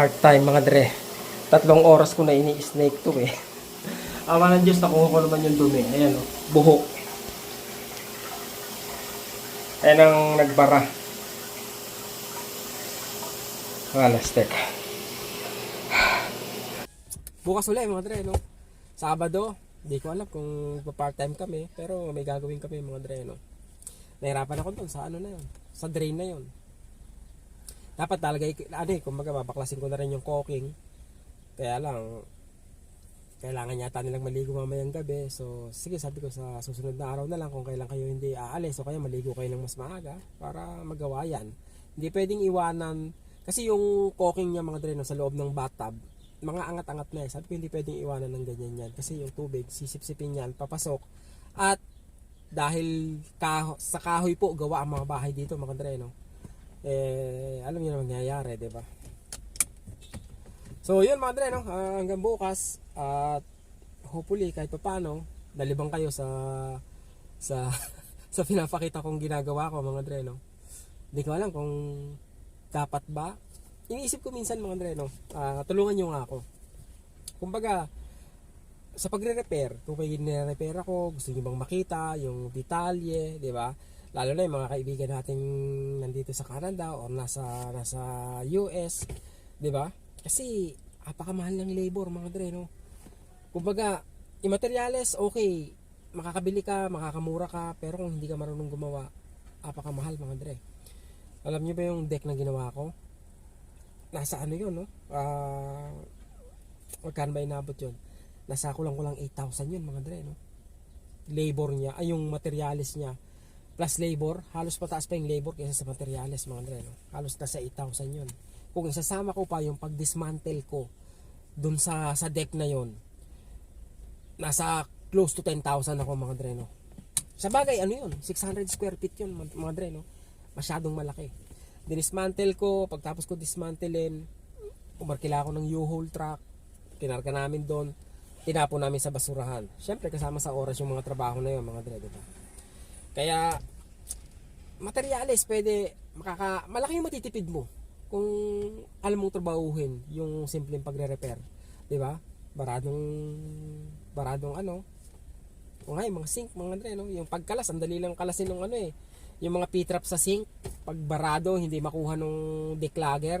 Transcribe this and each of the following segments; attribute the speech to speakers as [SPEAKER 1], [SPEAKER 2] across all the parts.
[SPEAKER 1] part-time mga dre. Tatlong oras ko na ini-snake to eh. Awa ng Diyos, nakuha ko naman yung dumi. Ayan o, buhok. Ayan ang nagbara. Ah, lastek. Bukas ulit mga dre, no? Sabado, di ko alam kung pa-part-time kami, pero may gagawin kami mga dre, no? Nahirapan ako doon sa ano na yun, sa drain na yun. Dapat talaga, ano eh, kumbaga babaklasin ko na rin yung caulking. Kaya lang, kailangan yata nilang maligo mamayang gabi. So, sige, sabi ko sa susunod na araw na lang kung kailan kayo hindi aalis o kaya maligo kayo ng mas maaga para magawa yan. Hindi pwedeng iwanan, kasi yung caulking niya mga dreno sa loob ng bathtub, mga angat-angat na eh. Sabi ko hindi pwedeng iwanan ng ganyan yan kasi yung tubig, sisip-sipin yan, papasok. At dahil kaho, sa kahoy po gawa ang mga bahay dito mga dreno, eh, alam niyo na mangyayari, di ba? So, yun mga dre, no? Ah, hanggang bukas at hopefully kahit paano nalibang kayo sa sa sa pinapakita kong ginagawa ko mga dre, no? Hindi ko alam kung dapat ba. Iniisip ko minsan mga dre, no? Ah, tulungan niyo nga ako. Kumbaga, sa pagre-repair, kung may nire-repair ako, gusto niyo bang makita yung detalye, di ba? Lalo na yung mga kaibigan natin nandito sa Canada o nasa nasa US, di ba? Kasi apakamahal ng labor mga dre, no? Kumbaga, yung materyales, okay, makakabili ka, makakamura ka, pero kung hindi ka marunong gumawa, apakamahal mga dre. Alam niyo ba yung deck na ginawa ko? Nasa ano yun, no? Ah, magkano ba inabot yun? Nasa kulang-kulang 8,000 yun mga dre, no? Labor niya, ay yung materials niya, plus labor, halos pataas pa yung labor kaysa sa materials mga dre, no? Halos nasa 8,000 yun. Kung isasama ko pa yung pag-dismantle ko dun sa sa deck na yon nasa close to 10,000 ako mga dre, no? Sa bagay, ano yun? 600 square feet yun mga mga dre, no? Masyadong malaki. Dinismantle ko, pagtapos ko dismantlein, umarkila ako ng U-Haul truck, kinarga namin doon, tinapon namin sa basurahan. Siyempre, kasama sa oras yung mga trabaho na yun, mga dre, diba? Kaya, materyales, pwede, makaka, malaki yung matitipid mo kung alam mong trabahuhin yung simpleng pagre-repair. Di ba? Baradong, baradong ano, o nga, mga sink, mga dre, no? Yung pagkalas, ang dali lang kalasin ng ano eh. Yung mga P-trap sa sink, pag barado, hindi makuha nung declagger.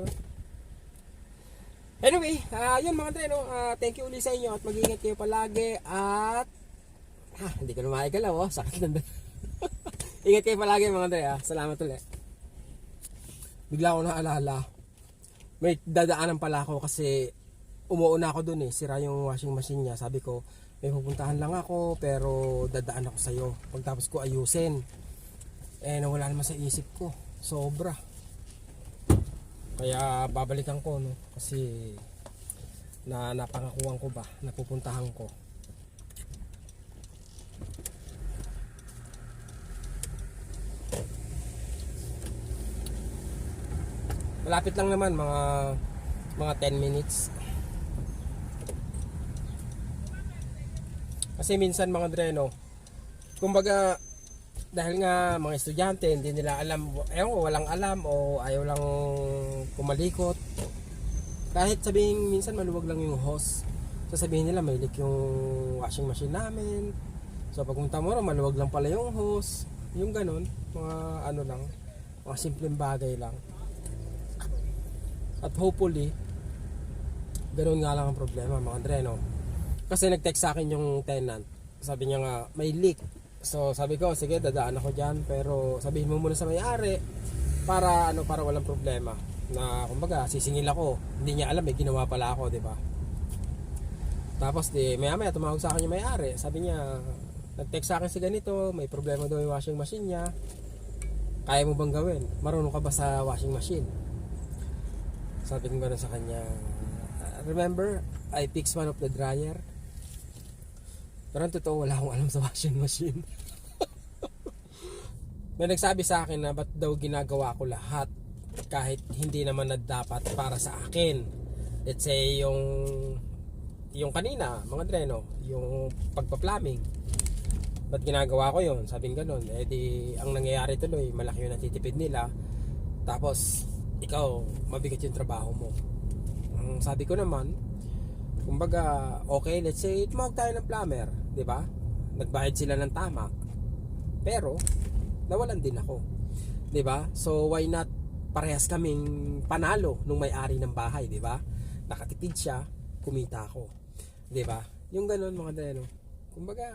[SPEAKER 1] Anyway, ah yun mga dre, no? Ah, thank you ulit sa inyo at mag-ingat kayo palagi at ah, hindi ko na maigalaw, oh. Sakit ng Ingat kayo palagi mga dre, ah. Salamat ulit. Bigla ko naalala. May dadaanan pala ako kasi umuuna ako dun eh. Sira yung washing machine niya. Sabi ko, may pupuntahan lang ako pero dadaan ako sa'yo. Pagtapos ko ayusin. Eh nawala naman sa isip ko. Sobra. Kaya babalikan ko no. Kasi na napangakuan ko ba. Napupuntahan ko. Malapit lang naman mga mga 10 minutes. Kasi minsan mga dreno, kumbaga dahil nga mga estudyante hindi nila alam, ewan ko, walang alam o ayaw lang kumalikot. Kahit sabihin minsan maluwag lang yung hose, sasabihin nila may leak yung washing machine namin. So pagpunta mo rin, maluwag lang pala yung hose. Yung ganun, mga ano lang, mga simpleng bagay lang. At hopefully, ganun nga lang ang problema mga dreno. Kasi nag-text sa akin yung tenant. Sabi niya nga, may leak. So sabi ko, sige, dadaan ako dyan. Pero sabihin mo muna sa may-ari para ano para walang problema. Na kumbaga, sisingil ako. Hindi niya alam, may ginawa pala ako, di ba? Tapos di, maya maya tumawag sa akin yung may-ari. Sabi niya, nag-text sa akin si ganito, may problema daw yung washing machine niya. Kaya mo bang gawin? Marunong ka ba sa washing machine? Sabi ko gano'n sa kanya, remember, I fixed one of the dryer. Pero ang totoo, wala akong alam sa washing machine. May nagsabi sa akin na ba't daw ginagawa ko lahat kahit hindi naman na dapat para sa akin. Let's say yung yung kanina, mga dreno, yung pagpa-plumbing. Ba't ginagawa ko yun? Sabing ganun. Eh di, ang nangyayari tuloy, malaki yung natitipid nila. Tapos, ikaw, mabigat yung trabaho mo. Ang sabi ko naman, kumbaga, okay, let's say, tumawag tayo ng plumber, di ba? Nagbayad sila ng tama. Pero, nawalan din ako. Di ba? So, why not parehas kaming panalo nung may-ari ng bahay, di ba? Nakatipid siya, kumita ako. Di ba? Yung ganun mga dreno. Kumbaga,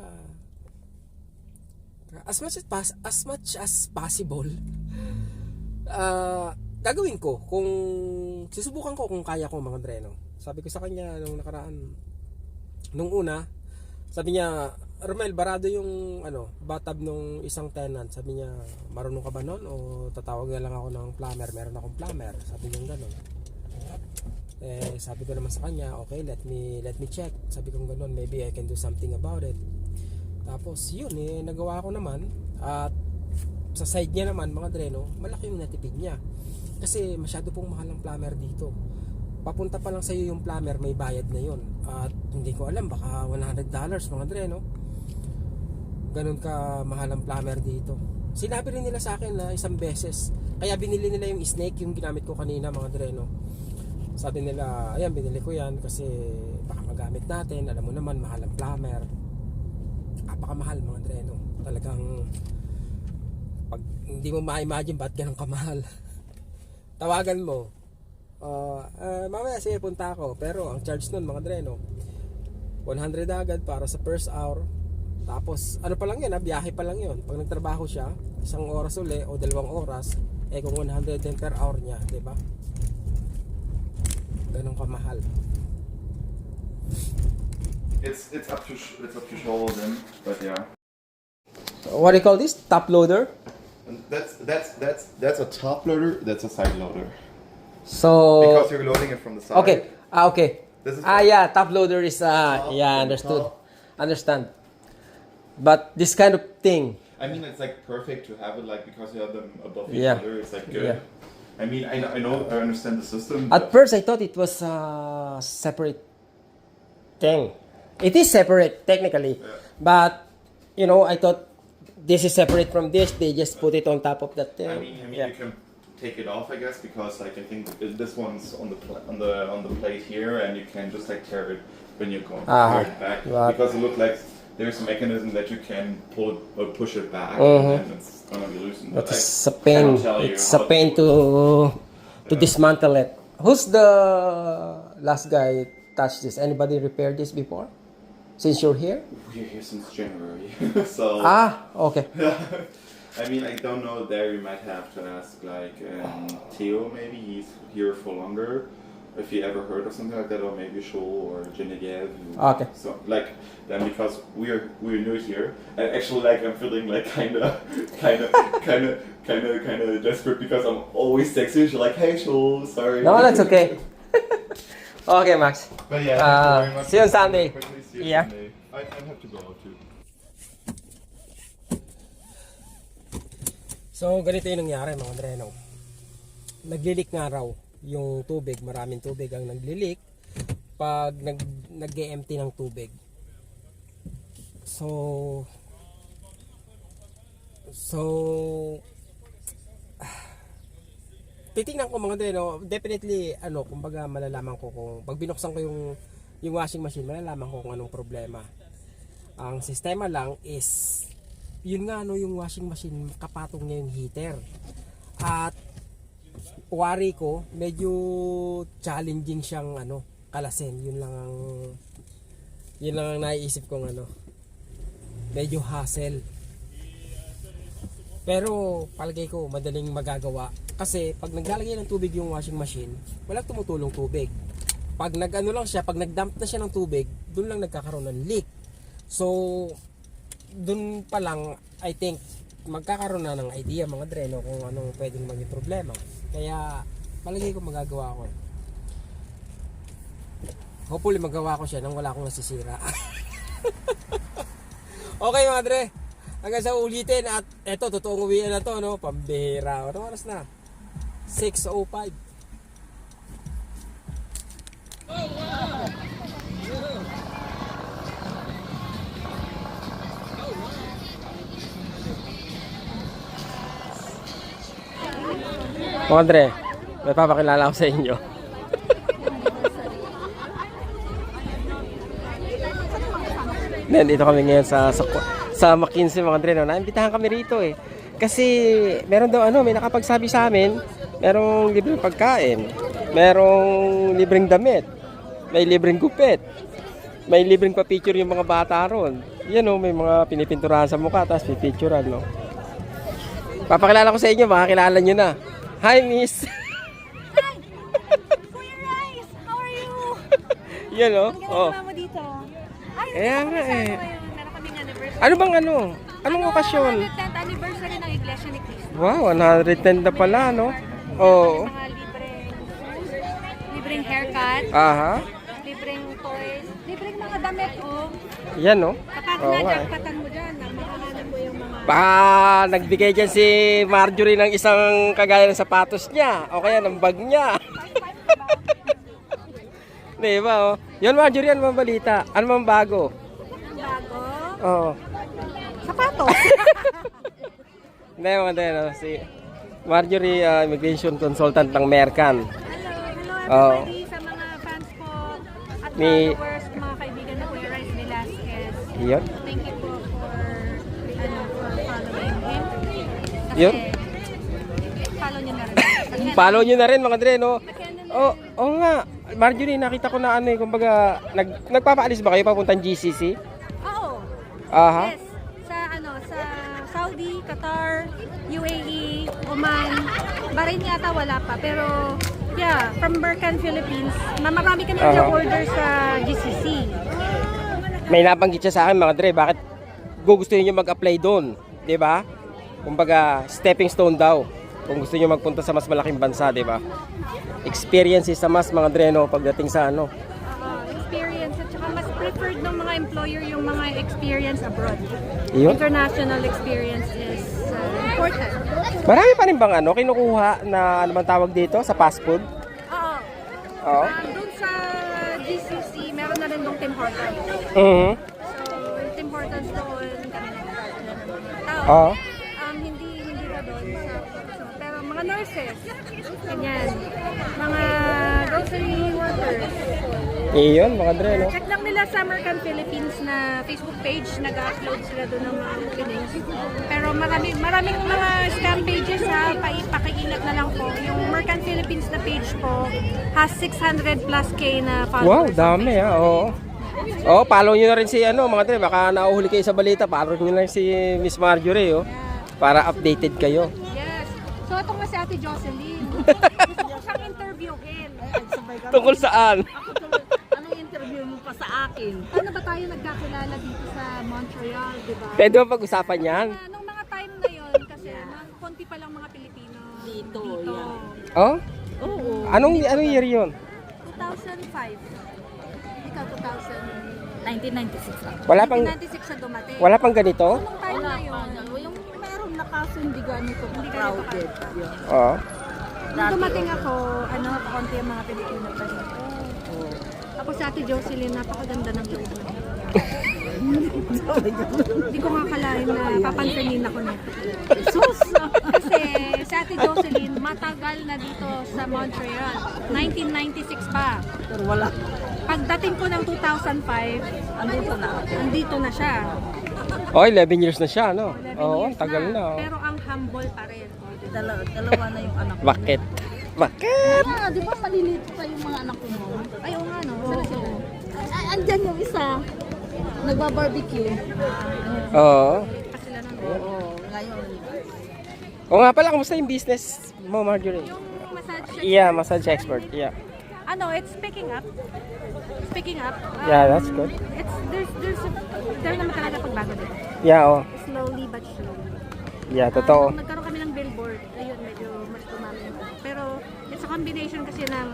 [SPEAKER 1] as much as, as much as possible, ah gagawin ko kung susubukan ko kung kaya ko mga dreno. Sabi ko sa kanya nung nakaraan nung una, sabi niya, Romel, barado yung ano, bathtub nung isang tenant. Sabi niya, marunong ka ba nun? O tatawag na lang ako ng plumber. Meron akong plumber. Sabi niya gano'n. Eh, sabi ko naman sa kanya, okay, let me let me check. Sabi ko gano'n, maybe I can do something about it. Tapos, yun eh, nagawa ko naman. At sa side niya naman, mga dreno, malaki yung natipid niya. Kasi masyado pong mahal ang plumber dito. Papunta pa lang sa iyo yung plumber, may bayad na yun. At hindi ko alam, baka 100 dollars mga dreno. Ganun ka mahal ang plumber dito. Sinabi rin nila sa akin na isang beses. Kaya binili nila yung snake, yung ginamit ko kanina mga dreno. Sabi nila, ayan, binili ko yan kasi baka magamit natin. Alam mo naman, mahal ang plumber. Napakamahal mga dreno. Talagang pag hindi mo ma-imagine ba't ganun kamahal. Tawagan mo. Uh, uh, mamaya sige punta ako. Pero ang charge nun mga dreno, 100 agad para sa first hour. Tapos ano pa lang yan, ha? biyahe pa lang yun. Pag nagtrabaho siya, isang oras uli o dalawang oras, eh kung 110 per hour niya, di ba? Ganun kamahal.
[SPEAKER 2] It's it's up to it's up to show them, but yeah.
[SPEAKER 1] What do you call this? Top loader?
[SPEAKER 2] And that's that's that's that's a top loader. That's a side loader
[SPEAKER 1] So
[SPEAKER 2] because you're loading it from the side.
[SPEAKER 1] Okay. Ah, okay.
[SPEAKER 2] This is
[SPEAKER 1] Ah, yeah. Top loader is uh,
[SPEAKER 2] Top
[SPEAKER 1] yeah, understood.
[SPEAKER 2] top.
[SPEAKER 1] Understand. But this kind of thing,
[SPEAKER 2] I mean, it's like perfect to have it like because you have them above each
[SPEAKER 1] Yeah.
[SPEAKER 2] other. It's like good.
[SPEAKER 1] Yeah.
[SPEAKER 2] I mean, I know, I know, I understand the system.
[SPEAKER 1] at
[SPEAKER 2] but
[SPEAKER 1] first I thought it was a separate thing. It is separate technically, but you know, I thought this is separate from this. They just put it on top of that thing.
[SPEAKER 2] I mean, I mean,
[SPEAKER 1] yeah.
[SPEAKER 2] you can take it off, I guess, because like I think this one's on the pla- on the on the plate here, and you can just like tear it when you're going
[SPEAKER 1] Ah,
[SPEAKER 2] tear it back
[SPEAKER 1] right.
[SPEAKER 2] because it looks like there's a mechanism that you can pull it or push it back,
[SPEAKER 1] Mhm.
[SPEAKER 2] and then it's gonna be loosened.
[SPEAKER 1] But
[SPEAKER 2] But
[SPEAKER 1] it's a pain.
[SPEAKER 2] cannot tell you
[SPEAKER 1] It's a pain to to
[SPEAKER 2] Yeah.
[SPEAKER 1] dismantle it. Who's the last guy touched this? Anybody repaired this before? Since you're here?
[SPEAKER 2] We're here since January, so
[SPEAKER 1] Ah, okay.
[SPEAKER 2] I mean, I don't know. There you might have to ask like um, Theo. Maybe he's here for longer. If you ever heard of something like that, or maybe Shaw or Genevieve.
[SPEAKER 1] Okay.
[SPEAKER 2] So like then because we're we're new here, and actually like I'm feeling like kind of kind of kind of kind of kind of desperate because I'm always texting you like, hey Shaw, sorry.
[SPEAKER 1] No, that's okay. okay, Max.
[SPEAKER 2] But yeah,
[SPEAKER 1] Uh,
[SPEAKER 2] thank you very much
[SPEAKER 1] see you on
[SPEAKER 2] for-
[SPEAKER 1] Sunday.
[SPEAKER 2] See you
[SPEAKER 1] Yeah.
[SPEAKER 2] Sunday. I, I have to go out too.
[SPEAKER 1] So, ganito yung nangyari mga dreno. Naglilik nga raw yung tubig. Maraming tubig ang naglilik pag nag, nag-empty ng tubig. So, so, titingnan ko mga dreno, definitely, ano, kumbaga malalaman ko kung, pag binuksan ko yung, yung washing machine, malalaman ko kung anong problema. Ang sistema lang is, yun nga no, yung washing machine, kapatong niya yung heater. At, wari ko, medyo challenging siyang, ano, kalasin. Yun lang ang, yun lang ang naiisip kong, ano, medyo hassle. Pero palagay ko madaling magagawa kasi pag naglalagay ng tubig yung washing machine, walang tumutulong tubig. Pag nag-ano lang siya, pag nag-dump na siya ng tubig, doon lang nagkakaroon ng leak. So doon pa lang I think magkakaroon na ng idea mga dreno kung anong pwedeng maging problema. Kaya palagay ko magagawa ko. Hopefully magawa ko siya nang wala akong nasisira. okay mga dre. Hanggang sa ulitin at eto totoong uwian na to no, pambihira. Ano oras na? 6:05. Mga Andre, may papakilala ako sa inyo. Then, dito kami ngayon sa, sa, sa McKinsey, mga Andre. No? Naimbitahan kami rito eh. Kasi meron daw ano, may nakapagsabi sa amin, merong libreng pagkain, merong libreng damit, may libreng gupit, may libreng pa-picture yung mga bata ron. Yan oh, may mga pinipinturahan sa mukha, tapos pipicturean, no? Papakilala ko sa inyo, makakilala nyo na. Hi, miss!
[SPEAKER 3] Kuya Rice, how are you?
[SPEAKER 1] Yan oh.
[SPEAKER 3] Ang
[SPEAKER 1] oh.
[SPEAKER 3] mo dito? Ay,
[SPEAKER 1] Kaya nga eh.
[SPEAKER 3] Meron kaming anniversary.
[SPEAKER 1] Ano bang ano? Anong okasyon?
[SPEAKER 3] 110th anniversary ng Iglesia ni Cristo.
[SPEAKER 1] Wow, 110 na pala, no? Oo.
[SPEAKER 3] May mga libreng, libreng haircut,
[SPEAKER 1] Aha.
[SPEAKER 3] libreng toys, libreng mga damit, oh.
[SPEAKER 1] Yan, no?
[SPEAKER 3] Kapag
[SPEAKER 1] Oo
[SPEAKER 3] na
[SPEAKER 1] nga eh.
[SPEAKER 3] mo dyan, ang makakanan mo yung mga...
[SPEAKER 1] Baka nagbigay dyan si Marjorie ng isang kagaya ng sapatos niya o kaya ng bag niya. Di ba, oh? Yun, Marjorie, ano bang balita? Ano bang bago?
[SPEAKER 3] Bago.
[SPEAKER 1] Oo.
[SPEAKER 3] Sapatos.
[SPEAKER 1] Hindi, din, no? Si Marjorie, uh, immigration consultant ng Mercan.
[SPEAKER 3] Hello, hello everybody sa mga fans ko at
[SPEAKER 1] Oh. Ni-
[SPEAKER 3] followers,
[SPEAKER 1] Yun.
[SPEAKER 3] Thank you po for, ano, for following him. Kasi,
[SPEAKER 1] Yun.
[SPEAKER 3] follow niyo na rin. Kasi,
[SPEAKER 1] Follow nyo na rin, mga dre, no?
[SPEAKER 3] Na
[SPEAKER 1] Oo, oh, oh nga. Marjorie, nakita ko na ano eh, kumbaga, nag, nagpapaalis ba kayo papuntang GCC?
[SPEAKER 3] Oo.
[SPEAKER 1] Aha.
[SPEAKER 3] Yes. Sa ano, sa Saudi, Qatar, UAE, Oman. Bahrain yata wala pa. Pero, yeah, from Mercan, Philippines, ma- marami kami
[SPEAKER 1] Aha.
[SPEAKER 3] shareholders sa GCC.
[SPEAKER 1] May nabanggit siya sa akin, mga dre, bakit gugustuhin nyo mag-apply doon? 'Di ba? Kumbaga, stepping stone daw. Kung gusto nyo magpunta sa mas malaking bansa, 'di ba? Experiences sa mas mga dre, no, pagdating sa ano.
[SPEAKER 3] uh, experience at saka mas preferred ng mga employer yung mga experience abroad.
[SPEAKER 1] Yun.
[SPEAKER 3] International experience is uh, important.
[SPEAKER 1] Marami pa rin bang ano, kinukuha na ano bang tawag dito, sa fast food?
[SPEAKER 3] Oo.
[SPEAKER 1] Oo.
[SPEAKER 3] Um, doon sa GCC, meron Tim Hortons.
[SPEAKER 1] Mhm.
[SPEAKER 3] So, yung Tim Hortons doon, kami ng tao.
[SPEAKER 1] Oo.
[SPEAKER 3] Um, hindi, hindi ba doon sa, so, pero mga nurses, ganyan. Mga grocery workers.
[SPEAKER 1] Iyon, mga dre, no?
[SPEAKER 3] Check lang nila sa American Philippines na Facebook page, nag-upload sila doon ng mga openings. Pero marami, maraming mga scam pages ha, paipakiingat na lang po. Yung American Philippines na page po has 600 plus K na
[SPEAKER 1] Wow,
[SPEAKER 3] followers.
[SPEAKER 1] dami ah, oo. Oh, follow nyo na rin si ano, mga dre, baka nauhuli kayo sa balita, follow nyo na rin si Miss Marjorie, oh. Para updated kayo.
[SPEAKER 3] Yes. So, ito nga si Ate Jocelyn. Gusto ko siyang interviewin.
[SPEAKER 1] Tungkol saan?
[SPEAKER 4] Anong interview mo pa sa akin?
[SPEAKER 3] Ano ba tayo nagkakilala dito sa Montreal, di ba?
[SPEAKER 1] Pwede ba pag-usapan yan?
[SPEAKER 3] Ah, nung mga time na yon kasi mga konti pa lang mga Pilipino
[SPEAKER 4] Dito,
[SPEAKER 3] dito.
[SPEAKER 4] yan.
[SPEAKER 1] Oh?
[SPEAKER 4] Oo.
[SPEAKER 1] Anong anong year 'yon?
[SPEAKER 3] 2005. 2000.
[SPEAKER 4] 1996 lang.
[SPEAKER 1] Wala pang
[SPEAKER 3] 1996 siya dumating.
[SPEAKER 1] wala pang ganito?
[SPEAKER 3] Nung time
[SPEAKER 4] Wala
[SPEAKER 3] na
[SPEAKER 4] pa.
[SPEAKER 3] yun,
[SPEAKER 4] Yung meron na kaso hindi ganito
[SPEAKER 3] Hindi ganito
[SPEAKER 4] crowded.
[SPEAKER 3] ka-
[SPEAKER 4] Yun.
[SPEAKER 1] Oo.
[SPEAKER 3] nung dumating ako, ano, konti ang mga Pilipino pa dito.
[SPEAKER 4] Oo.
[SPEAKER 3] Ako sa Ate Jocelyn, napakaganda ng loob. Hindi ko makakalain na papansinin ako nito.
[SPEAKER 4] Sus!
[SPEAKER 3] Kasi sa Ate Jocelyn, matagal na dito sa Montreal. 1996 pa.
[SPEAKER 4] Pero wala.
[SPEAKER 3] Pagdating ko ng 2005,
[SPEAKER 4] Andito na
[SPEAKER 3] andito na siya.
[SPEAKER 1] Oh, 11 years na siya, no?
[SPEAKER 3] 11
[SPEAKER 1] Oo,
[SPEAKER 3] years
[SPEAKER 1] tagal na. oh.
[SPEAKER 3] Pero ang humble pa rin.
[SPEAKER 4] Dalawa, dalawa na yung anak ko.
[SPEAKER 1] Bakit? Bakit?
[SPEAKER 4] Ah, di ba maliliit pa yung mga anak ko mo?
[SPEAKER 3] Ay, oo nga, no? Sana sila.
[SPEAKER 4] Ay, andyan yung isa. Nagba-barbecue.
[SPEAKER 1] Oo.
[SPEAKER 3] Pa sila nun.
[SPEAKER 4] Oo, ngayon.
[SPEAKER 1] O nga pala, kamusta yung business mo, Marjorie?
[SPEAKER 3] Yung massage section,
[SPEAKER 1] Yeah, massage expert. Yeah.
[SPEAKER 3] ano, it's picking up. Picking up. Um,
[SPEAKER 1] Yeah, that's good.
[SPEAKER 3] It's, there's, there's, there's naman talaga pagbago dito.
[SPEAKER 1] Yeah, oh.
[SPEAKER 3] Slowly but surely.
[SPEAKER 1] Yeah,
[SPEAKER 3] Ah,
[SPEAKER 1] totoo.
[SPEAKER 3] nung nagkaroon kami ng billboard, ayun, medyo mas ano. Pero it's a combination kasi ng,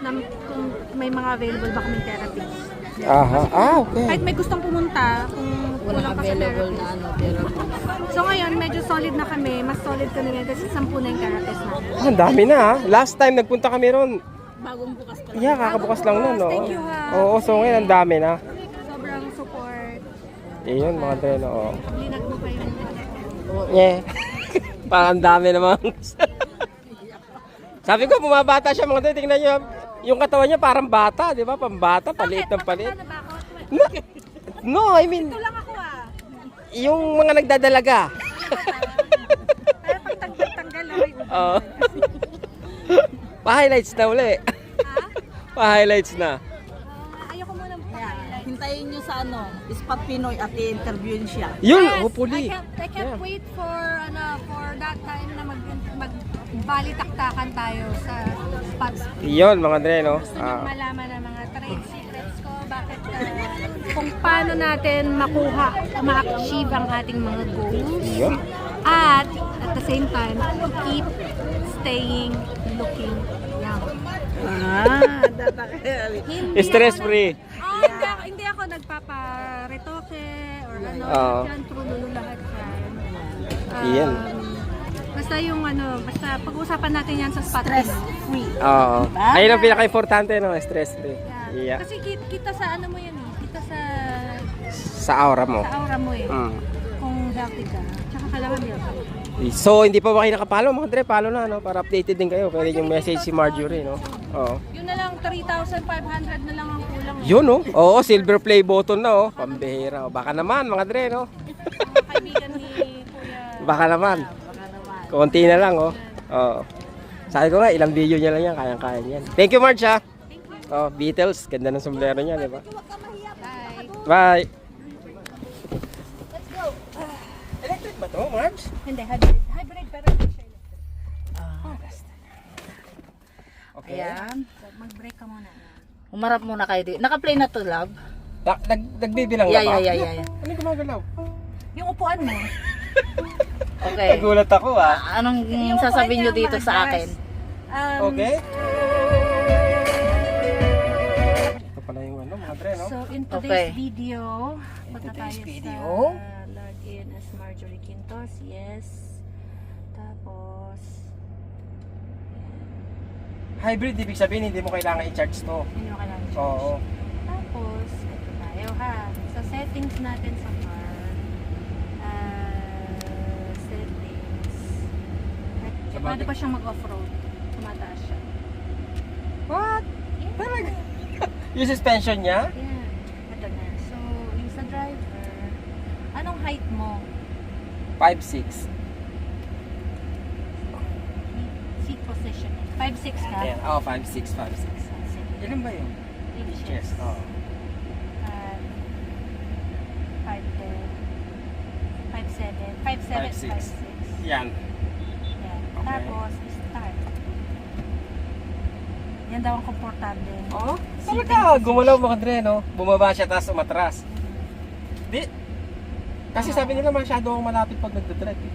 [SPEAKER 3] ng kung may mga available ba kaming therapies.
[SPEAKER 1] Aha. Ah, okay.
[SPEAKER 3] Kahit may gustong pumunta, kung
[SPEAKER 4] Walang
[SPEAKER 3] sa
[SPEAKER 4] available na
[SPEAKER 3] therapist.
[SPEAKER 4] ano, pero
[SPEAKER 3] So ngayon, medyo solid na kami. Mas solid kami ngayon kasi sampu na yung therapist namin.
[SPEAKER 1] Ah, ang dami na ah. Last time nagpunta kami ron.
[SPEAKER 4] Bagong bukas pa lang.
[SPEAKER 1] Yeah, kakabukas lang nun, no?
[SPEAKER 3] Thank you, ha.
[SPEAKER 1] Oo, so ngayon ang dami na.
[SPEAKER 3] Sobrang support.
[SPEAKER 1] Iyon, mga dreno. Oh.
[SPEAKER 3] Linag mo pa yung
[SPEAKER 1] Yeah. Parang ang dami naman. Sabi ko, bumabata siya mga dreno. Tingnan nyo, yung katawan niya parang bata, di ba? Pambata, paliit ng paliit.
[SPEAKER 3] Na ba ako?
[SPEAKER 1] No, I mean,
[SPEAKER 3] Ito lang ako ah.
[SPEAKER 1] yung mga nagdadalaga.
[SPEAKER 3] Pero pag tanggal-tanggal, okay.
[SPEAKER 1] Oo. Pa-highlights na uli.
[SPEAKER 3] Ha?
[SPEAKER 1] Pa-highlights na.
[SPEAKER 3] Ah, ayoko muna
[SPEAKER 4] Kaya, hintayin nyo sa ano, Ispat Pinoy at i-interviewin siya.
[SPEAKER 1] Yun,
[SPEAKER 3] Yes,
[SPEAKER 1] hopefully.
[SPEAKER 3] I can't, I can't
[SPEAKER 1] Yeah.
[SPEAKER 3] wait for ano for that time na mag magbalitaktakan tayo sa spots.
[SPEAKER 1] Yun, mga Dre, no?
[SPEAKER 3] Gusto
[SPEAKER 1] Ah,
[SPEAKER 3] niyong malaman ang mga trade secrets ko, bakit ah, kung paano natin makuha, ma-achieve ang ating mga goals.
[SPEAKER 1] yun.
[SPEAKER 3] At at the same time, keep staying looking young.
[SPEAKER 4] Ah.
[SPEAKER 3] Hindi
[SPEAKER 1] Stress
[SPEAKER 3] ako
[SPEAKER 1] free.
[SPEAKER 3] Nag, oh, hindi, ako, hindi ako nagpaparetoke or ano.
[SPEAKER 1] Oo.
[SPEAKER 3] Yan, true lulu lahat yan.
[SPEAKER 1] Yan.
[SPEAKER 3] Basta yung ano, basta pag-uusapan natin yan sa spot.
[SPEAKER 4] Stress free.
[SPEAKER 1] Oo. Ayun ang pinaka-importante, no? Stress free.
[SPEAKER 3] Yeah.
[SPEAKER 1] Yeah.
[SPEAKER 3] Kasi kita, kita sa ano mo yan eh. Kita sa,
[SPEAKER 1] Sa aura mo.
[SPEAKER 3] sa aura mo eh.
[SPEAKER 1] Mm.
[SPEAKER 3] Kung healthy ka. Tsaka kailangan healthy.
[SPEAKER 1] So, hindi pa ba kayo nakapalo, mga Dre? Palo na, no? Para updated din kayo. Pwede yung message si Marjorie, no? Oo.
[SPEAKER 3] Yun na lang, 3,500 na lang ang kulang.
[SPEAKER 1] Yun, no? Oo, silver play button na, oh. Pambihira. oh. Baka naman, mga Dre, no?
[SPEAKER 3] Mga kaibigan ni Kuya.
[SPEAKER 1] Baka naman.
[SPEAKER 4] Baka naman.
[SPEAKER 1] Konti na lang, oh. Oo. Sabi ko nga, ilang video niya lang yan, kayang-kaya niyan. Thank you, March, ha? Oh, Beatles. Ganda ng sombrero niya, di ba?
[SPEAKER 3] Bye.
[SPEAKER 1] Bye. Electric ba to, March?
[SPEAKER 3] Hindi, hybrid. Hybrid pero hindi siya electric.
[SPEAKER 1] Okay.
[SPEAKER 4] Ayan.
[SPEAKER 3] So, mag-break ka muna.
[SPEAKER 4] Umarap muna kayo dito. Naka-play na to, love?
[SPEAKER 1] Da, nag, nagbibilang
[SPEAKER 4] Yeah,
[SPEAKER 1] na ba?
[SPEAKER 4] yeah, yeah, yeah, yeah.
[SPEAKER 1] Ano yung gumagalaw?
[SPEAKER 3] Yung upuan mo.
[SPEAKER 4] Okay.
[SPEAKER 1] Nagulat ako, ah.
[SPEAKER 4] Anong
[SPEAKER 3] Yung
[SPEAKER 4] sasabihin nyo dito sa akin?
[SPEAKER 3] Um,
[SPEAKER 1] Okay? Dre, no?
[SPEAKER 3] So, in today's
[SPEAKER 4] Okay.
[SPEAKER 3] video, punta
[SPEAKER 1] today's
[SPEAKER 3] tayo
[SPEAKER 1] video?
[SPEAKER 3] sa login as Marjorie Quintos. Yes. Tapos,
[SPEAKER 1] Hybrid, ibig sabihin, hindi mo kailangan i-charge to.
[SPEAKER 3] hindi mo kailangan i-charge.
[SPEAKER 1] Oo.
[SPEAKER 3] Tapos, ito tayo ha. Sa settings natin sa car, ah, settings. Pwede pa siyang mag-off-road. Tumataas siya.
[SPEAKER 1] What?
[SPEAKER 3] Yeah.
[SPEAKER 1] Talaga? Yung suspension niya?
[SPEAKER 3] Yeah. Ito na. So, yung sa driver, anong height mo?
[SPEAKER 1] 5'6".
[SPEAKER 3] Seat position. 5'6 ka?
[SPEAKER 1] Ayan. Oh, 5'6", 5'6".
[SPEAKER 3] Sige.
[SPEAKER 1] Ilan ba yun?
[SPEAKER 3] Inches.
[SPEAKER 1] Yes. Oo.
[SPEAKER 3] Um, 5'10". 5'7". 5'7",
[SPEAKER 1] 5'6".
[SPEAKER 3] 5'6".
[SPEAKER 1] Yan.
[SPEAKER 3] Yan.
[SPEAKER 1] Okay.
[SPEAKER 3] Tapos. Yan daw ang komportable.
[SPEAKER 1] Oo?
[SPEAKER 3] Sitting
[SPEAKER 1] Talaga, gumalaw mga Dre, no? Bumaba siya, tapos umatras. Di. Kasi sabi nila masyado akong malapit pag nagdadrive. Eh.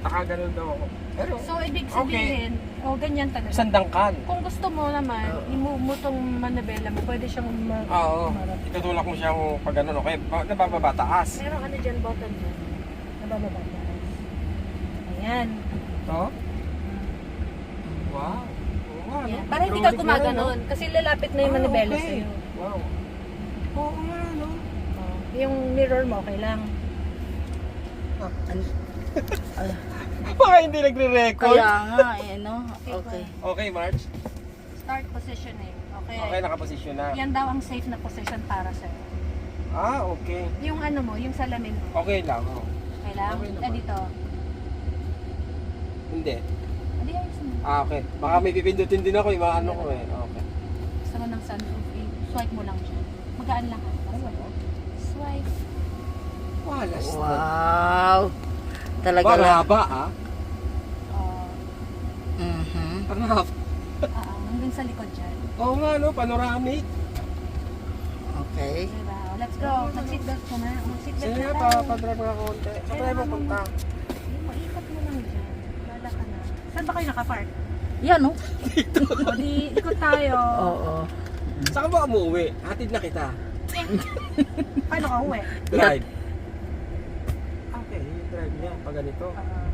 [SPEAKER 1] Nakaganon daw ako. Pero,
[SPEAKER 3] So, ibig
[SPEAKER 1] Okay.
[SPEAKER 3] sabihin, o ganyan talaga.
[SPEAKER 1] isang dangkal.
[SPEAKER 3] Kung gusto mo naman, i-move mo tong manabela mo, pwede siyang ma-
[SPEAKER 1] Oo.
[SPEAKER 3] umarap.
[SPEAKER 1] Itutulak mo siyang pag ano, okay, ba- nabababa taas.
[SPEAKER 3] Merong ano dyan, button dyan. Nabababa taas. Ayan.
[SPEAKER 1] Ito? Wow. Oo nga, no?
[SPEAKER 3] Ayan. Para hindi ka gumaganon. Kasi lalapit na yung
[SPEAKER 1] Ah,
[SPEAKER 3] manibela
[SPEAKER 1] okay.
[SPEAKER 3] sa'yo.
[SPEAKER 1] Wow. Oo nga, no?
[SPEAKER 3] Oh. Yung mirror mo, okay lang.
[SPEAKER 1] Baka hindi nagre-record.
[SPEAKER 4] Kaya nga, eh, no? Okay.
[SPEAKER 1] Okay, March.
[SPEAKER 3] Start positioning. Okay.
[SPEAKER 1] Okay, nakaposisyon na.
[SPEAKER 3] Yan daw ang safe na position para sa'yo.
[SPEAKER 1] Ah, okay.
[SPEAKER 3] Yung ano mo, yung salamin mo.
[SPEAKER 1] Okay lang. Oh.
[SPEAKER 3] Okay lang?
[SPEAKER 1] Okay naman.
[SPEAKER 3] Ah, dito.
[SPEAKER 1] Hindi.
[SPEAKER 3] Adi, ayos mo.
[SPEAKER 1] Ah, okay. Baka may pipindutin din ako, yung mga ano ko eh. Okay.
[SPEAKER 3] Gusto mo ng sunroof, eh, swipe mo lang dyan. Magaan lang. Swipe.
[SPEAKER 1] Walas na.
[SPEAKER 4] Wow. Talaga
[SPEAKER 1] Parang
[SPEAKER 4] lang.
[SPEAKER 1] haba ah.
[SPEAKER 3] Oh,
[SPEAKER 4] Mhm.
[SPEAKER 1] Parang haba.
[SPEAKER 3] ah, hanggang sa likod dyan.
[SPEAKER 1] Oo nga no, panoramic.
[SPEAKER 4] Okay.
[SPEAKER 3] Diba? Let's go. Mag-seatbelt ka na. Mag-seatbelt
[SPEAKER 1] Sige
[SPEAKER 3] ka
[SPEAKER 1] nga,
[SPEAKER 3] na.
[SPEAKER 1] pa, pa-drive nga konti. Saan tayo pupunta?
[SPEAKER 3] Yung Maikot mo lang dyan. Wala ka na. Saan ba kayo nakapark?
[SPEAKER 4] Yan, no?
[SPEAKER 3] O di, ikot tayo.
[SPEAKER 4] Oo.
[SPEAKER 1] Saan ka ba umuwi? Hatid na kita.
[SPEAKER 3] Paano ka uwi?
[SPEAKER 1] Drive. Okay, yung drive niya. Pag ganito.
[SPEAKER 3] Uh,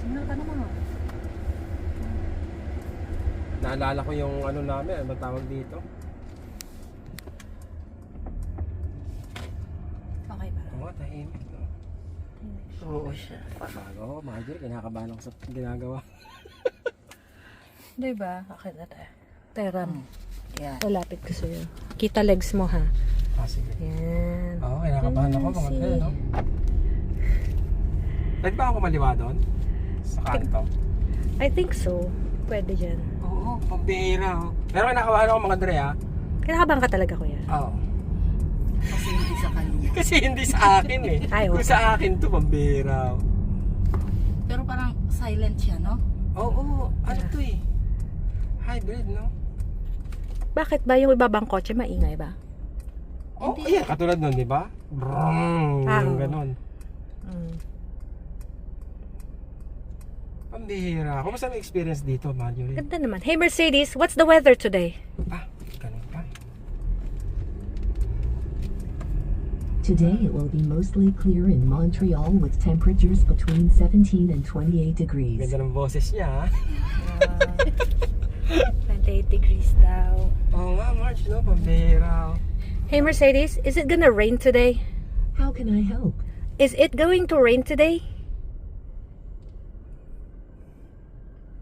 [SPEAKER 3] signal ka naman. oh.
[SPEAKER 1] Naalala ko yung ano namin, ano tawag dito?
[SPEAKER 3] Okay ba?
[SPEAKER 1] Oo nga, tahimik. No?
[SPEAKER 4] Oo siya.
[SPEAKER 1] Bago, Marjorie, kinakabahan ako sa ginagawa.
[SPEAKER 3] Diba? Okay na tayo. Teram.
[SPEAKER 4] Yan.
[SPEAKER 3] Lalapit ko sa'yo. Kita legs mo ha.
[SPEAKER 1] Ah, sige.
[SPEAKER 3] Yan.
[SPEAKER 1] Oo, kinakabahan ako mga Dre, no? Pwede ba ako maliwa doon? Sa kanto?
[SPEAKER 3] I think so. Pwede dyan.
[SPEAKER 1] Oo, pambihira. oh. Pero kinakabahan ako mga Dre, ah.
[SPEAKER 3] Kinakabahan ka talaga, kuya.
[SPEAKER 1] Oo.
[SPEAKER 4] Kasi sa kanya.
[SPEAKER 1] Kasi hindi sa akin eh.
[SPEAKER 3] Ay,
[SPEAKER 1] Kung
[SPEAKER 3] okay.
[SPEAKER 1] sa akin to, pambihira. oh.
[SPEAKER 4] Pero parang silent siya, no?
[SPEAKER 1] Oo, ano to eh. Hybrid, no?
[SPEAKER 3] Bakit ba yung ibabang kotse maingay ba?
[SPEAKER 1] Oh, ayan, katulad nun, di ba? Brrrr,
[SPEAKER 3] Ah, oo.
[SPEAKER 1] ganon.
[SPEAKER 3] Mm.
[SPEAKER 1] Pambihira. Kumusta ang experience dito, Marjorie?
[SPEAKER 3] Ganda naman. Hey Mercedes, what's the weather today?
[SPEAKER 1] Ah,
[SPEAKER 5] Today it will be mostly clear in Montreal with temperatures between 17 and 28 degrees.
[SPEAKER 1] Ganda ng boses niya, ah.
[SPEAKER 3] 28 degrees daw.
[SPEAKER 1] Oo nga, March, no? Pambihira. oh.
[SPEAKER 3] Hey Mercedes, is it gonna rain today?
[SPEAKER 5] How can I help?
[SPEAKER 3] Is it going to rain today?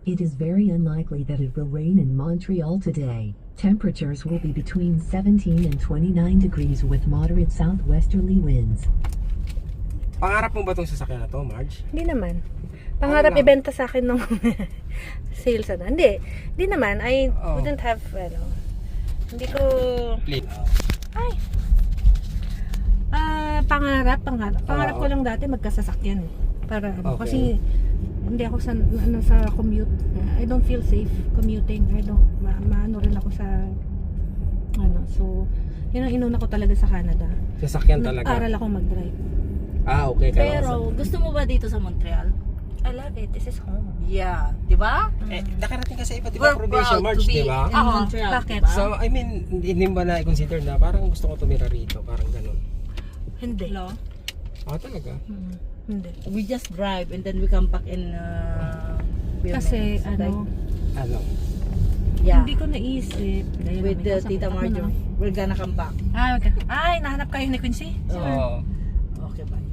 [SPEAKER 5] It is very unlikely that it will rain in Montreal today. Temperatures will be between 17 and 29 degrees with moderate southwesterly winds.
[SPEAKER 1] Pangarap mo ba itong sasakyan na to, Marge?
[SPEAKER 3] Hindi naman. Pangarap
[SPEAKER 1] lang?
[SPEAKER 3] ibenta sa akin nung sales na. Hindi. Hindi naman. I
[SPEAKER 1] Oh.
[SPEAKER 3] wouldn't have, ano, hindi ko,
[SPEAKER 1] Flip.
[SPEAKER 3] ay, ah, pangarap, pangarap. Pangarap
[SPEAKER 1] Oo.
[SPEAKER 3] ko lang dati magkasasakyan. eh. Para, ano,
[SPEAKER 1] Okay.
[SPEAKER 3] kasi, hindi ako sa, ano, sa commute. I don't feel safe commuting. I don't, ma, maano rin ako sa, ano, so, yun ang inuna ko talaga sa Canada.
[SPEAKER 1] Sasakyan talaga.
[SPEAKER 3] Nag-aral ako mag-drive.
[SPEAKER 1] Ah, okay. Kaya
[SPEAKER 4] Pero gusto mo ba dito sa Montreal?
[SPEAKER 3] I love it. This is home.
[SPEAKER 4] Yeah, di ba?
[SPEAKER 1] Eh, nakarating ka sa iba't
[SPEAKER 4] We're
[SPEAKER 1] ibang probinsya,
[SPEAKER 4] proud to be
[SPEAKER 1] di ba?
[SPEAKER 4] in
[SPEAKER 3] Oo,
[SPEAKER 4] Montreal,
[SPEAKER 3] bakit?
[SPEAKER 4] diba?
[SPEAKER 1] So, I mean, hindi hindi mo ba na-consider na parang gusto ko tumira rito, parang ganun.
[SPEAKER 3] Hindi.
[SPEAKER 4] Hello?
[SPEAKER 1] Ah, talaga?
[SPEAKER 3] Mm, Hindi.
[SPEAKER 4] We just drive and then we come back in uh,
[SPEAKER 3] Kasi,
[SPEAKER 4] okay?
[SPEAKER 3] ano,
[SPEAKER 1] Ano?
[SPEAKER 4] Yeah.
[SPEAKER 3] hindi ko naisip. Dahil
[SPEAKER 4] With
[SPEAKER 3] may
[SPEAKER 4] the
[SPEAKER 3] kasama-
[SPEAKER 4] Tita
[SPEAKER 3] ako na.
[SPEAKER 4] We're gonna come back.
[SPEAKER 3] Ah, okay. Ay, nahanap kayo ni Quincy?
[SPEAKER 1] Oo.
[SPEAKER 4] Okay, bye.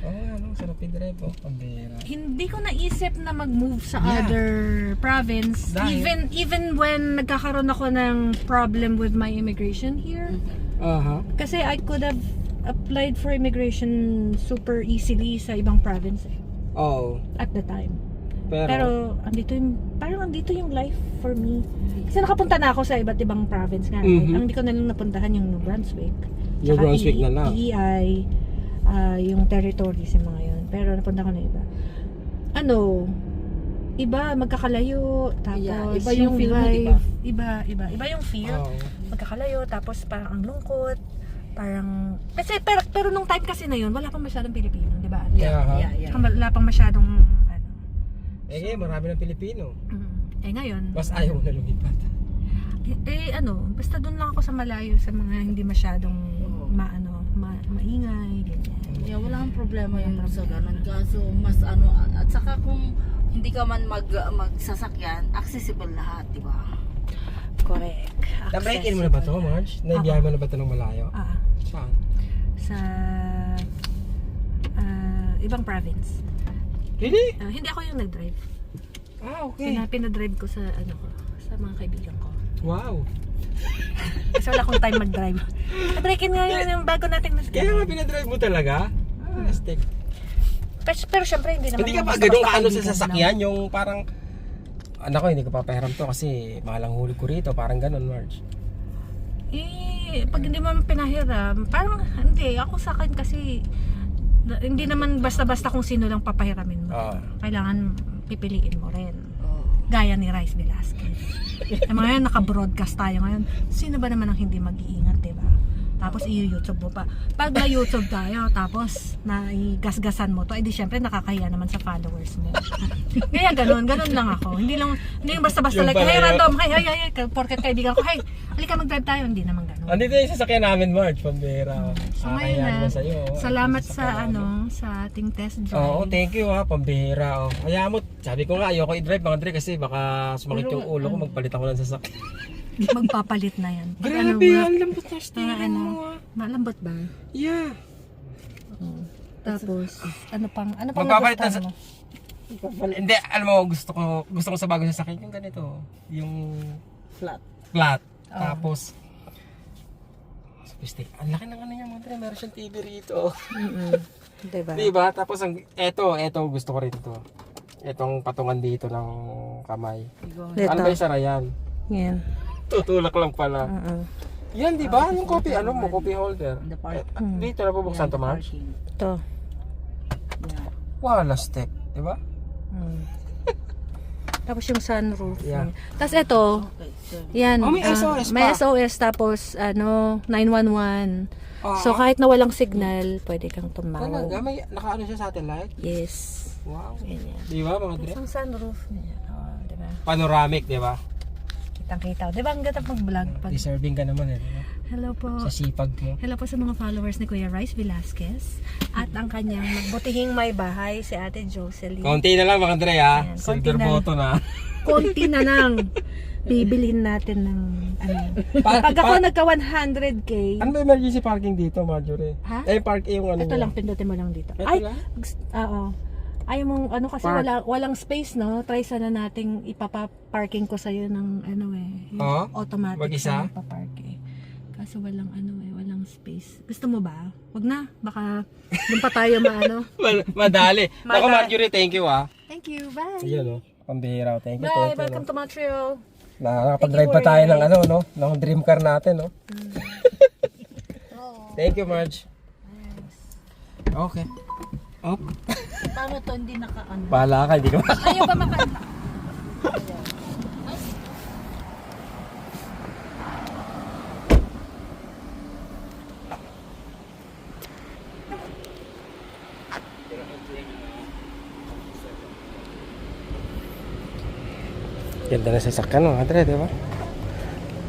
[SPEAKER 1] Oo, oh, ano, sarap i-drive, oh. Pambira.
[SPEAKER 3] Hindi ko naisip na mag-move sa
[SPEAKER 1] Yeah.
[SPEAKER 3] other province.
[SPEAKER 1] Dahil-
[SPEAKER 3] Even even when nagkakaroon ako ng problem with my immigration here.
[SPEAKER 1] Aha.
[SPEAKER 3] Kasi I could have applied for immigration super easily sa ibang province eh,
[SPEAKER 1] Oo.
[SPEAKER 3] at the time.
[SPEAKER 1] Pero,
[SPEAKER 3] Pero andito yung parang andito yung life for me. Kasi nakapunta na ako sa iba't ibang province nga.
[SPEAKER 1] Mhm.
[SPEAKER 3] Ang hindi ko na lang napuntahan yung New Brunswick.
[SPEAKER 1] New Brunswick
[SPEAKER 3] E-
[SPEAKER 1] na lang.
[SPEAKER 3] EEI, ah, yung territories yung mga yun. Pero napunta ko na iba. Ano, iba, magkakalayo, tapos
[SPEAKER 4] Yeah, iba yung feel mo,
[SPEAKER 3] vibe,
[SPEAKER 4] diba?
[SPEAKER 3] Iba, iba. Iba yung feel.
[SPEAKER 1] Oo.
[SPEAKER 3] Magkakalayo, tapos parang ang lungkot. Parang, kasi, pero, pero nung time kasi na yun, wala pang masyadong Pilipino, di ba?
[SPEAKER 1] Yeah, ha?
[SPEAKER 4] Yeah, yeah.
[SPEAKER 3] Tsaka Wala pang masyadong, ano,
[SPEAKER 1] Eh, ngayon, marami ng Pilipino.
[SPEAKER 3] mm, eh ngayon,
[SPEAKER 1] Mas ayaw na lumipat.
[SPEAKER 3] Eh, eh, ano, basta doon lang ako sa malayo sa mga hindi masyadong maano, ma, maingay, ganyan.
[SPEAKER 4] Yeah, wala kang problema
[SPEAKER 3] Walang
[SPEAKER 4] yung sa
[SPEAKER 3] problema.
[SPEAKER 4] ganun. Kaso mas ano, at saka kung hindi ka man mag, magsasakyan, accessible lahat, di ba?
[SPEAKER 3] Correct.
[SPEAKER 1] Na-break-in mo na ba to, Marge? Naibiyahe mo na ba ito ng malayo?
[SPEAKER 3] Ah,
[SPEAKER 1] Saan?
[SPEAKER 3] sa ah, ibang province.
[SPEAKER 1] Really?
[SPEAKER 3] Ah, hindi ako yung nag-drive.
[SPEAKER 1] Ah, okay.
[SPEAKER 3] Pina, pinadrive ko sa ano ko, sa mga kaibigan ko.
[SPEAKER 1] Wow.
[SPEAKER 3] Kasi wala akong time mag-drive. Na-break-in nga yun yung bago nating nas
[SPEAKER 1] Kaya nga pinadrive mo talaga? Ah, stick.
[SPEAKER 3] Pero, pero syempre hindi naman
[SPEAKER 1] Hindi ka
[SPEAKER 3] yung
[SPEAKER 1] pa ganun kaano sa
[SPEAKER 3] kaibigan
[SPEAKER 1] sasakyan, yung parang ano ko, hindi ko papahiram to kasi mahalang huli ko rito, parang ganun, Marge.
[SPEAKER 3] Eh, pag hindi mo pinahiram, parang hindi. Ako sa akin kasi, na- hindi naman basta-basta kung sino lang papahiramin mo.
[SPEAKER 1] Oo.
[SPEAKER 3] Kailangan pipiliin mo rin.
[SPEAKER 4] Oh.
[SPEAKER 3] Gaya ni Rice Velasquez. eh, mga yan, naka-broadcast tayo ngayon. Sino ba naman ang hindi mag-iingat, di ba? Tapos i-YouTube mo pa. Pag na-YouTube tayo, tapos na-gasgasan mo to, edi syempre nakakahiya naman sa followers mo. Kaya ganun, ganun lang ako. Hindi lang, hindi lang basta-basta
[SPEAKER 1] Yung
[SPEAKER 3] like, hey random, hey, hey, hey, hey, porket kaibigan ko, hey, halika mag-drive tayo. Hindi naman ganun.
[SPEAKER 1] Andito yung sasakyan namin, Marge, pambira.
[SPEAKER 3] So ngayon
[SPEAKER 1] Kakayahan
[SPEAKER 3] na,
[SPEAKER 1] sa'yo. oh.
[SPEAKER 3] salamat sa ano,
[SPEAKER 1] namin.
[SPEAKER 3] sa ating test drive.
[SPEAKER 1] Oo, thank you ha, pambihira. Oh. Kaya mo, sabi ko nga, ayoko i-drive mga Dre kasi baka sumakit yung ulo ko, magpalit ako ng sasakyan.
[SPEAKER 3] Magpapalit na yan. Pag ano,
[SPEAKER 1] Grabe,
[SPEAKER 3] ma-
[SPEAKER 1] ang lambot
[SPEAKER 3] mga
[SPEAKER 1] steering
[SPEAKER 3] ano,
[SPEAKER 1] mo.
[SPEAKER 3] malambot ba?
[SPEAKER 1] Yeah.
[SPEAKER 3] Tapos, ano pang, ano pang
[SPEAKER 1] Magpapalit na
[SPEAKER 3] mo?
[SPEAKER 1] Hindi, alam mo, gusto ko, gusto ko sa bagong sasakyan yung ganito. Yung
[SPEAKER 4] Flat.
[SPEAKER 1] flat.
[SPEAKER 3] Oh.
[SPEAKER 1] Tapos, Pistik. Ang laki ng ano niya mga. Meron siyang TV rito.
[SPEAKER 3] Mm-mm. Diba?
[SPEAKER 1] Diba? Tapos ang eto, eto gusto ko rin to. Etong patungan dito ng kamay.
[SPEAKER 3] Dito.
[SPEAKER 1] Ano ba yung sara yan?
[SPEAKER 3] Yan.
[SPEAKER 1] Tutulak lang pala.
[SPEAKER 3] Mm-mm.
[SPEAKER 1] Yan, di ba? Yung copy, ano mo, copy holder.
[SPEAKER 4] The park.
[SPEAKER 1] Eh, Dito na bubuksan to, Marge?
[SPEAKER 4] Parking.
[SPEAKER 3] Ito.
[SPEAKER 4] Yeah.
[SPEAKER 1] Wala step, di ba?
[SPEAKER 3] Mm. Tapos yung sunroof.
[SPEAKER 1] Yeah.
[SPEAKER 3] Tapos ito, yan.
[SPEAKER 1] Oh, may
[SPEAKER 3] ah,
[SPEAKER 1] SOS
[SPEAKER 3] May
[SPEAKER 1] pa.
[SPEAKER 3] SOS tapos ano, 911.
[SPEAKER 1] Ah,
[SPEAKER 3] So kahit na walang signal, pwede kang tumawag.
[SPEAKER 1] Talaga, may nakaano siya satellite?
[SPEAKER 3] Yes.
[SPEAKER 1] Wow.
[SPEAKER 3] Ganyan.
[SPEAKER 1] Di ba, mga Dre?
[SPEAKER 3] Isang sunroof. Ganyan. Oh, di ba?
[SPEAKER 1] Panoramic, di ba?
[SPEAKER 3] Kitang-kita. Di ba ang ganda mag-vlog? Pag...
[SPEAKER 1] Deserving ka naman, eh.
[SPEAKER 3] Hello po.
[SPEAKER 1] Sa sipag mo.
[SPEAKER 3] Hello po sa mga followers ni Kuya Rice Velasquez at ang kanyang magbutihing may bahay, si Ate Jocelyn.
[SPEAKER 1] Konti na lang, mga Dre, ha?
[SPEAKER 3] Ayan,
[SPEAKER 1] Silver
[SPEAKER 3] konti na.
[SPEAKER 1] button, ha?
[SPEAKER 3] konti na lang. Bibilhin natin ng ano.
[SPEAKER 1] Pa-
[SPEAKER 3] Pag ako nagka 100k,
[SPEAKER 1] Ano ba emergency parking dito, Marjorie?
[SPEAKER 3] Ha?
[SPEAKER 1] Eh, park yung ano
[SPEAKER 3] ito lang pindutin mo lang dito.
[SPEAKER 1] Ito
[SPEAKER 3] Ay,
[SPEAKER 1] lang?
[SPEAKER 3] oo. Ayaw mong ano kasi
[SPEAKER 1] Park.
[SPEAKER 3] wala walang space no. Try sana nating ipapa-parking ko sa ng ano eh. Yung
[SPEAKER 1] Oo?
[SPEAKER 3] automatic
[SPEAKER 1] Mag-isa?
[SPEAKER 3] sa ipapark eh. Kaso walang ano eh, walang space. Gusto mo ba? Wag na, baka doon pa tayo maano.
[SPEAKER 1] Ma- Madali. Ako,
[SPEAKER 3] Madali.
[SPEAKER 1] Marjorie, thank you, ha?
[SPEAKER 3] Thank you. Bye.
[SPEAKER 1] Ayan, oh. Pambihira. Thank you,
[SPEAKER 3] Bye.
[SPEAKER 1] thank you.
[SPEAKER 3] Welcome
[SPEAKER 1] no?
[SPEAKER 3] to Montreal.
[SPEAKER 1] Nakakapag-drive
[SPEAKER 3] Thank
[SPEAKER 1] pa tayo ng ano, no? Ng dream car natin, no? Thank you, Marge. Okay. Oh,
[SPEAKER 4] paano to hindi naka ano?
[SPEAKER 1] bahala ka, hindi ka
[SPEAKER 3] Ayaw ba makanta?
[SPEAKER 1] Ganda na sasakyan, no? Andre, di ba?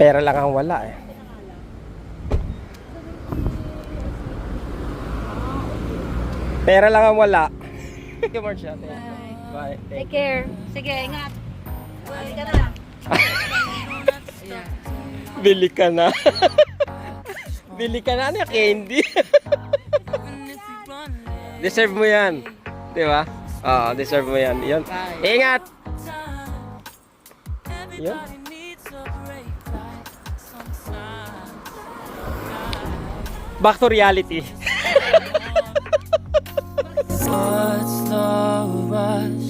[SPEAKER 1] Pera lang ang wala, eh. Pera lang ang wala. Thank you. Thank you. Bye.
[SPEAKER 3] Take care. Sige, ingat. Bye ka na.
[SPEAKER 1] Bili ka na. Bili ka na ano candy. deserve mo yan. Di ba? Oo, deserve mo yan. Yun. Ingat! Yun. Back to reality. What's the rush?